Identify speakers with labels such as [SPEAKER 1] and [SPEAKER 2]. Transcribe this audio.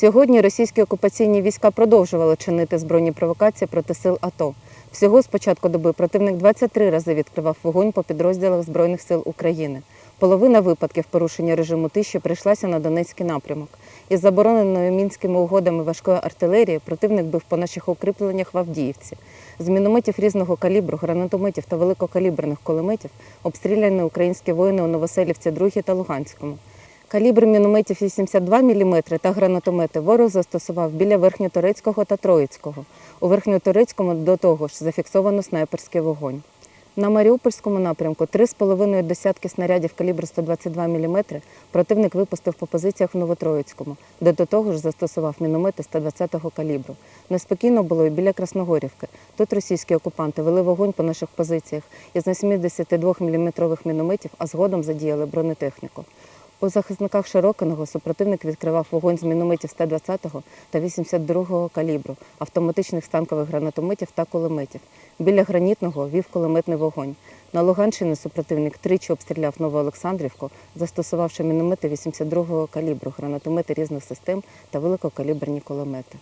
[SPEAKER 1] Сьогодні російські окупаційні війська продовжували чинити збройні провокації проти сил АТО. Всього з початку доби противник 23 рази відкривав вогонь по підрозділах Збройних сил України. Половина випадків порушення режиму тиші прийшлася на Донецький напрямок. Із забороненою мінськими угодами важкої артилерії противник бив по наших укріпленнях в Авдіївці. З мінометів різного калібру, гранатометів та великокаліберних кулеметів обстріляні українські воїни у Новоселівці 2 та Луганському. Калібр мінометів 82 мм та гранатомети ворог застосував біля Верхньоторецького та Троїцького. У Верхньоторецькому до того ж зафіксовано снайперський вогонь. На Маріупольському напрямку 3,5 десятки снарядів калібру 122 мм противник випустив по позиціях в Новотроїцькому, де до того ж застосував міномети 120-го калібру. Неспокійно було і біля Красногорівки. Тут російські окупанти вели вогонь по наших позиціях із 82 мм мінометів, а згодом задіяли бронетехніку. У захисниках Широкиного супротивник відкривав вогонь з мінометів 120-го та 82-го калібру, автоматичних станкових гранатометів та кулеметів. Біля гранітного вів кулеметний вогонь. На Луганщині супротивник тричі обстріляв Новоолександрівку, застосувавши міномети 82-го калібру, гранатомети різних систем та великокаліберні кулемети.